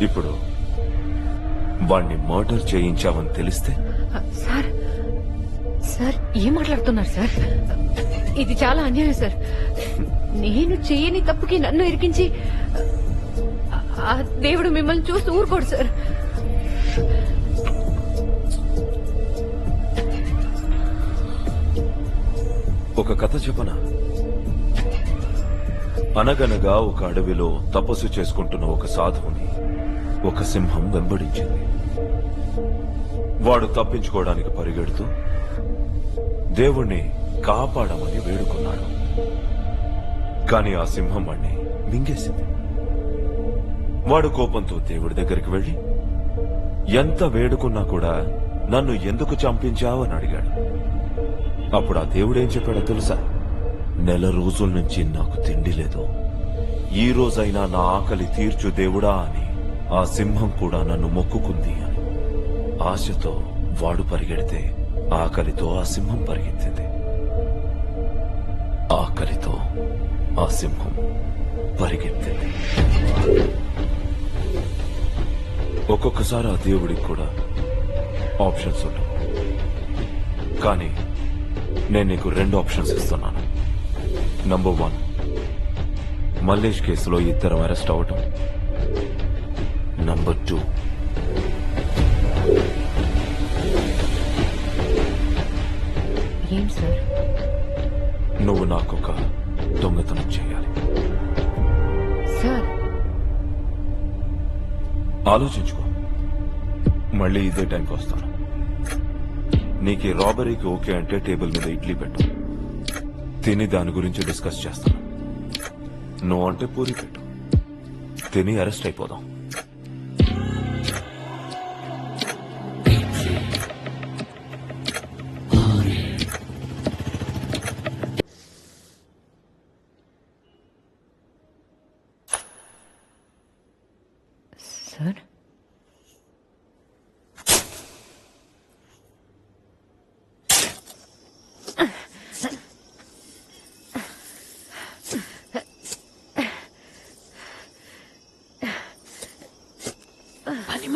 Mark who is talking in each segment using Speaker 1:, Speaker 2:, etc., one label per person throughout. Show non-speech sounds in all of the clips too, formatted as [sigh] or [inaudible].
Speaker 1: ఇప్పుడు వాణ్ణి మర్డర్ చేయించావని తెలిస్తే?
Speaker 2: సార్ సార్ ఏం మాట్లాడుతున్నారు సార్? ఇది చాలా అన్యాయం సార్. నేను చేయని తప్పుకి నన్ను ఇరికించి ఆ- దేవుడు మిమ్మల్ని చూస్తూ ఊరుకోడు సార్.
Speaker 1: ఒక కథ చెప్పనా? అనగనగా ఒక అడవిలో తపస్సు చేసుకుంటున్న ఒక సాధువుని ఒక సింహం వెంబడించింది. వాడు తప్పించుకోవడానికి పరిగెడుతూ దేవుణ్ణి కాపాడమని వేడుకున్నాడు కాని ఆ సింహం వాణ్ణి మింగేసింది. వాడు కోపంతో దేవుడి దగ్గరికి వెళ్ళి ఎంత వేడుకున్నా కూడా నన్ను ఎందుకు చంపించావని అడిగాడు. అప్పుడు ఆ దేవుడేం చెప్పాడో తెలుసా? నెల రోజుల నుంచి నాకు తిండి లేదు. ఈ రోజైనా నా ఆకలి తీర్చు దేవుడా అని ఆ సింహం కూడా నన్ను మొక్కుకుంది అని. ఆశతో వాడు పరిగెడితే ఆకలితో ఆ సింహం పరిగెత్తింది. ఆకలితో ఆ సింహం పరిగెత్తింది. ఒక్కొక్కసారి ఆ దేవుడికి కూడా ఆప్షన్స్ ఉండవు కానీ నేను నీకు రెండు ఆప్షన్స్ ఇస్తున్నాను. నంబర్ వన్ మల్లేష్ కేసులో ఇద్దరం అరెస్ట్ అవటం నంబర్ టూ
Speaker 2: ఏం సార్?
Speaker 1: నువ్వు నాకొక దొంగతనం చేయాలి.
Speaker 2: సార్.
Speaker 1: ఆలోచించుకో. మళ్ళీ ఇదే టైంకి వస్తాను. నీకు రాబరీకి ఓకే అంటే టేబుల్ మీద ఇడ్లీ పెట్టు. తిని దాని గురించి డిస్కస్ చేస్తాను. నువ్వు అంటే పూరి పెట్టు. తిని అరెస్ట్ అయిపోదాం.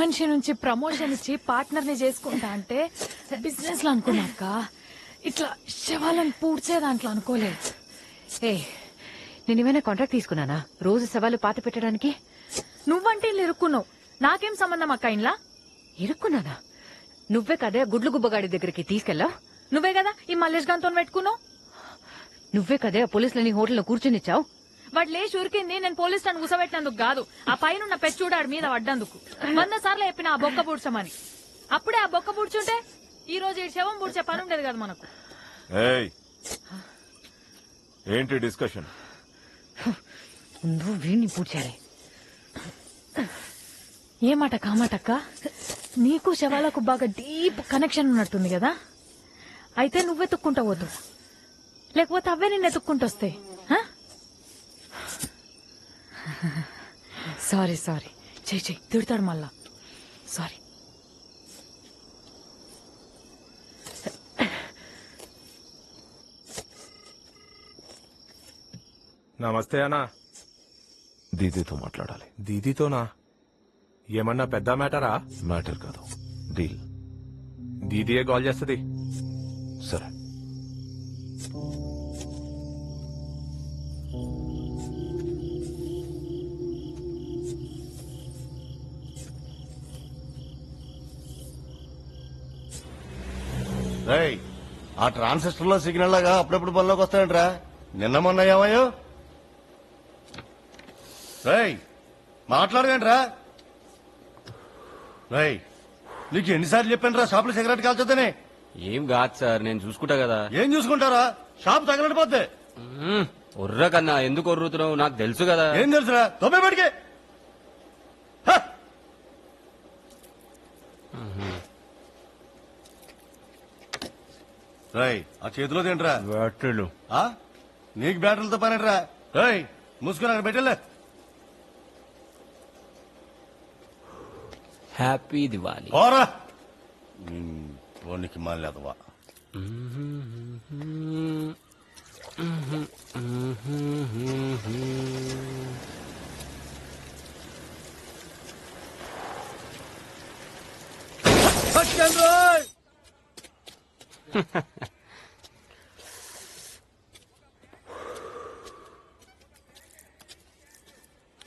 Speaker 3: మనిషి నుంచి ప్రమోషన్ ఇచ్చి పార్ట్నర్ని చేసుకుంటా అంటే బిజినెస్లో అనుకున్నాక ఇట్లా శవాలను పూడ్చే దాంట్లో అనుకోలేదు.
Speaker 2: ఏ నేను ఏమైనా కాంట్రాక్ట్ తీసుకున్నానా? రోజు సవాలు పాత పెట్టడానికి?
Speaker 3: నువ్వంటే ఇల్లు ఇరుక్కున్నావు. నాకేం సంబంధం అక్క ఇంట్లో
Speaker 2: ఇరుక్కున్నానా? నువ్వే కదే గుడ్లు గుబ్బగాడి దగ్గరికి తీసుకెళ్ళావు?
Speaker 3: నువ్వే కదా ఈ మల్లేష్ గాంతో పెట్టుకున్నావు?
Speaker 2: నువ్వే కదే పోలీసులని హోటల్లో కూర్చునిచ్చావు?
Speaker 3: వాడు లేచి ఉరికింది నేను పోలీస్ స్టాండ్ కూసబెట్టినందుకు కాదు. ఆ పైన ఉన్న పెచ్చూడాడు మీద పడ్డందుకు. వంద సార్లు చెప్పిన ఆ బొక్క పూడ్చమని అప్పుడే ఆ బొక్క పూడ్చుంటే ఈ రోజు ఈ శవం పూడ్చే పని ఉండేది కదా మనకు.
Speaker 1: ఏంటి డిస్కషన్?
Speaker 2: నువ్వు వీడిని పూడ్చాలి
Speaker 3: ఏమాట కామాటక్క నీకు శవాలకు బాగా డీప్ కనెక్షన్ ఉన్నట్టుంది కదా? అయితే నువ్వే తుక్కుంటా పోతు లేకపోతే అవే నిన్ను ఎత్తుక్కుంటొస్తాయి హ? సారీ సారీ చెయ్యి చెయ్యి తిడతాడు మళ్ళా. సారీ
Speaker 4: నమస్తే అన్నా.
Speaker 1: దీదీతో మాట్లాడాలి.
Speaker 4: దీదీతోనా? ఏమన్నా పెద్ద మ్యాటరా?
Speaker 1: మ్యాటర్ కాదు. డీల్.
Speaker 4: దీదీయే కాల్ చేస్తుంది.
Speaker 1: సరే.
Speaker 5: రేయ్ ఆ ట్రాన్సిస్టర్లో సిగ్నల్ లాగా అప్పుడప్పుడు పనిలోకి వస్తాయంట్రా. నిన్న మొన్న ఏమయ్యో? రేయ్ మాట్లాడవేంట్రా? రేయ్ నీకు ఎన్నిసార్లు చెప్పాను రా షాపులో సిగరెట్ కాల్చొద్దని?
Speaker 6: ఏం కాదు సార్ నేను చూసుకుంటా కదా.
Speaker 5: ఏం చూసుకుంటారా? షాప్ తగలడిపోద్ది.
Speaker 6: ఒర్ర కన్నా ఎందుకు ఒర్రుతున్నావు? నాకు తెలుసు కదా.
Speaker 5: ఏం తెలుసురా? తొంభై ఆ చేతిలో తింటరా
Speaker 6: బ్యాటరీలు.
Speaker 5: నీకు బ్యాటరీలతో పనేట్రా? రేయ్ మూసుకొని అక్కడ పెట్టలే
Speaker 6: హ్యాపీ దివాలి
Speaker 5: పోనీకి మాలేదవా Touchdown! [laughs]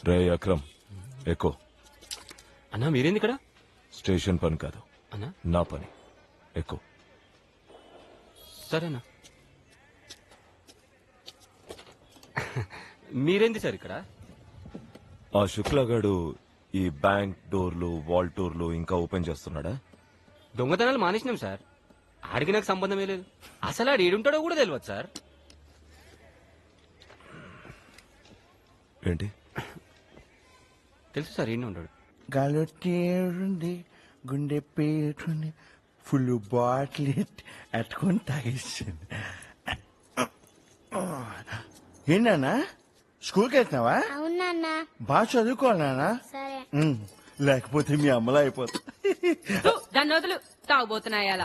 Speaker 1: రే అక్రమ్ ఎక్కువ
Speaker 6: అన్నా మీరేంది ఇక్కడ
Speaker 1: స్టేషన్ పని కాదు.
Speaker 6: అన్నా?
Speaker 1: నా పని. ఎక్కువ
Speaker 6: సరేనా. మీరేంది సార్ ఇక్కడ?
Speaker 1: ఆ శుక్లగాడు ఈ బ్యాంక్ డోర్లు వాల్ డోర్లు ఇంకా ఓపెన్ చేస్తున్నాడా?
Speaker 6: దొంగతనాలు మానేసినాం సార్. ఆడికి నాకు సంబంధమే లేదు. అసలు ఆడు ఏడుంటాడో కూడా తెలియదు సార్.
Speaker 1: ఏంటి?
Speaker 6: తెలుసు సార్ ఏంటి ఉంటాడు
Speaker 7: గలొట్టేరుంది గుండె పేరుంది ఫుల్ బాటిల్ అట్టుకొని తాగేసింది. ఏంటన్నా స్కూల్కి వెళ్తున్నావా?
Speaker 8: అవునన్నా
Speaker 7: బాగా చదువుకోవాలన్నా
Speaker 8: సరే.
Speaker 7: లేకపోతే మీ అమ్మలా అయిపోతా.
Speaker 9: దాన్ని వదులు. తాగుబోతున్నాయాల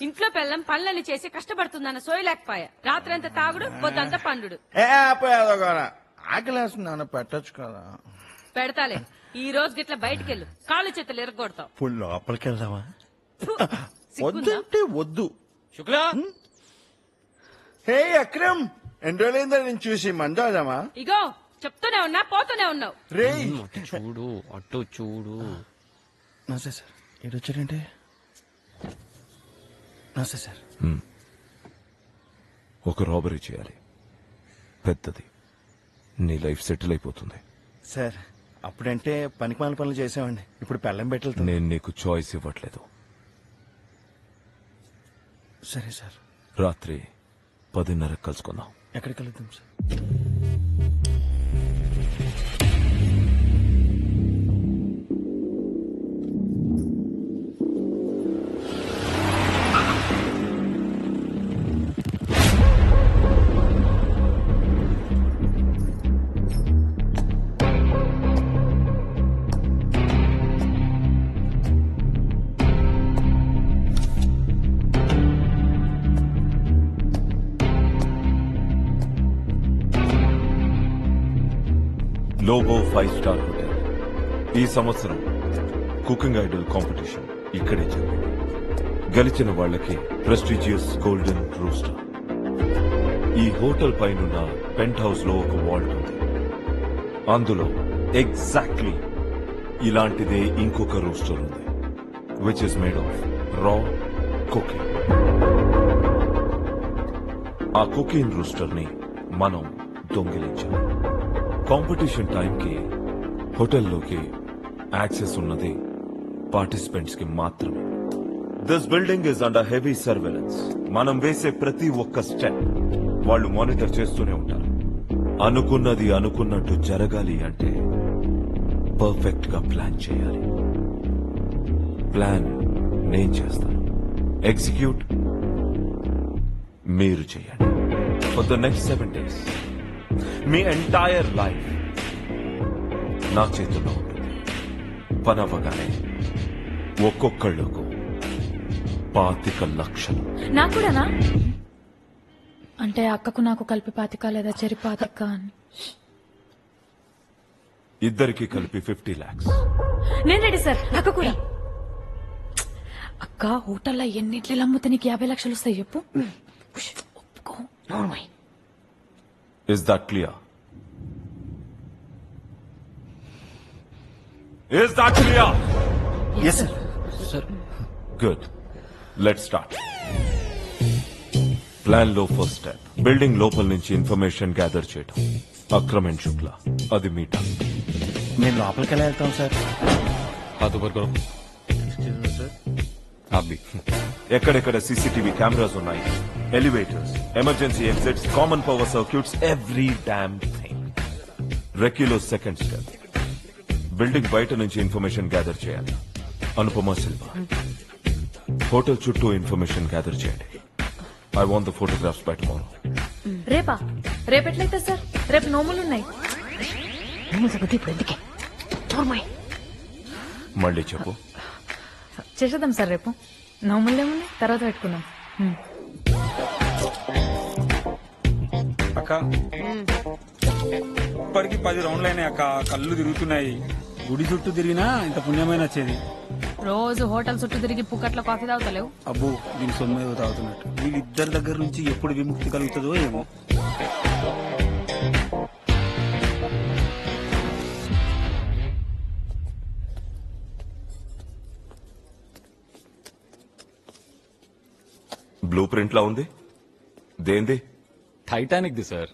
Speaker 9: ఇంట్లో పెళ్ళం పనులని చేసి కష్టపడుతుందన్న సోయలేకపోయా రాత్రంతా తాగుడు పొద్దంతా పండుడు.
Speaker 7: ఏ పోయాదోగానా ఆకలేస్తున్నాను పెట్టొచ్చు కదా.
Speaker 9: పెడతాలే. ఈ రోజు గిట్ల బయటికెళ్ళు. కాళ్ళు చేతులు ఎరగొడతావు
Speaker 7: ఫుల్ లోపలికి వెళ్దామా? వద్దంటే వద్దు.
Speaker 6: శుక్లా?
Speaker 7: హే అక్రమ్! ఎన్ని రోజులైందో నేను చూసి మందాదామా?
Speaker 9: ఇగో చెప్తూనే ఉన్నా పోతూనే ఉన్నావు.
Speaker 7: రే
Speaker 6: చూడు అటు చూడు.
Speaker 7: నమస్తే సార్. ఏడు వచ్చారంటే నమస్తే సార్
Speaker 1: ఒక రాబరీ చేయాలి. పెద్దది. నీ లైఫ్ సెటిల్ అయిపోతుంది.
Speaker 7: సార్ అప్పుడంటే పనికి మాల పనులు చేసామండి ఇప్పుడు పెళ్ళం పెట్టెళ్తుంది.
Speaker 1: నేను నీకు చాయిస్ ఇవ్వట్లేదు.
Speaker 7: సరే సార్
Speaker 1: రాత్రి పదిన్నరకు కలుసుకుందాం.
Speaker 7: ఎక్కడికి వెళ్తాం sir
Speaker 1: Lobo five star hotel. ఈ సంవత్సరం కుకింగ్ ఐడల్ కాంపిటీషన్ ఇక్కడే జరిగింది. గెలిచిన వాళ్ళకి ప్రెస్టీజియస్ గోల్డెన్ రూస్టర్. ఈ హోటల్ పైనున్న పెంట్ హౌస్లో ఒక వాల్ట్ ఉంది. అందులో ఎగ్జాక్ట్లీ ఇలాంటిదే ఇంకొక రూస్టర్ ఉంది which is made of raw cooking ఆ కుకింగ్ రూస్టర్ని మనం దొంగిలించాం కాంపిటీషన్ టైంకి హోటల్లోకి యాక్సెస్ ఉన్నది పార్టిసిపెంట్స్కి మాత్రమే. This building is under heavy surveillance మనం వేసే ప్రతి ఒక్క స్టెప్ వాళ్ళు మానిటర్ చేస్తూనే ఉంటారు. అనుకున్నది అనుకున్నట్టు జరగాలి అంటే పర్ఫెక్ట్గా ప్లాన్ చేయాలి. ప్లాన్ నేను చేస్తాను. ఎగ్జిక్యూట్ మీరు చేయండి. For the next seven days me entire life నా చేతుల్లో ఉంటుంది పని అవ్వగానే ఒక్కొక్కళ్ళకు పాతిక లక్షలు.
Speaker 3: నాకు కూడానా అంటే అక్కకు నాకు కలిపి పాతిక లేదా చెరి పాతిక అని.
Speaker 1: ఇద్దరికి కలిపి ఫిఫ్టీ లాక్స్
Speaker 3: నేను రెడీ సార్ అక్క కూడా. అక్క హోటల్లో ఎన్నిట్లు అమ్ముతే నీకు యాభై లక్షలు వస్తాయి చెప్పు. ఒప్పుకో నోర్మై
Speaker 1: Is that clear? Is that clear?
Speaker 7: Yes, sir.
Speaker 1: Sir. Good. Let's start. ప్లాన్లో ఫస్ట్ స్టెప్ బిల్డింగ్ లోపల నుంచి ఇన్ఫర్మేషన్ గ్యాదర్ చేయటం అక్రమ్ అండ్ శుక్లా అది మీ టాస్క్
Speaker 7: మేము లోపలికి ఎలా వెళ్తాం సార్
Speaker 6: హాత్ ఊపర్ కరో
Speaker 1: ఎక్కడెక్కడ సీసీటీవీ కెమెరాస్ ఉన్నాయి elevators emergency exits common power circuits every damn thing రెక్యులో second step building బయట నుంచి ఇన్ఫర్మేషన్ గ్యాదర్ చేయాలి. అనుపమ సిల్వా హోటల్ చుట్టూ ఇన్ఫర్మేషన్ గ్యాదర్ చేయండి. I want the photographs by tomorrow
Speaker 3: రేపా? రేపు ఎట్లయితే సార్? రేపు నోములు ఉన్నాయి నోముల సంగతి ఇప్పుడు ఎందుకే? నోర్మై
Speaker 1: మళ్ళీ చెప్పు.
Speaker 3: చేసేద్దాం సార్ రేపు. నోములు ఏమున్నాయి తర్వాత పెట్టుకుందాం.
Speaker 10: అక్క. ఇప్పటికి పది రౌండ్లు అయినాయి అక్క. కళ్ళు తిరుగుతున్నాయి. గుడి చుట్టూ తిరిగినా ఇంత పుణ్యమైన వచ్చేది.
Speaker 11: రోజు హోటల్ చుట్టూ తిరిగి పుక్కట్ల కాఫీ తాగుతలేవు?
Speaker 10: అబ్బో దీని సొమ్మే తాగుతున్నట్టు. వీళ్ళిద్దరి దగ్గర నుంచి ఎప్పుడు విముక్తి కలుగుతుందో ఏమో.
Speaker 1: బ్లూ ప్రింట్ లా ఉంది? దేంది?
Speaker 6: టైటానిక్ది సార్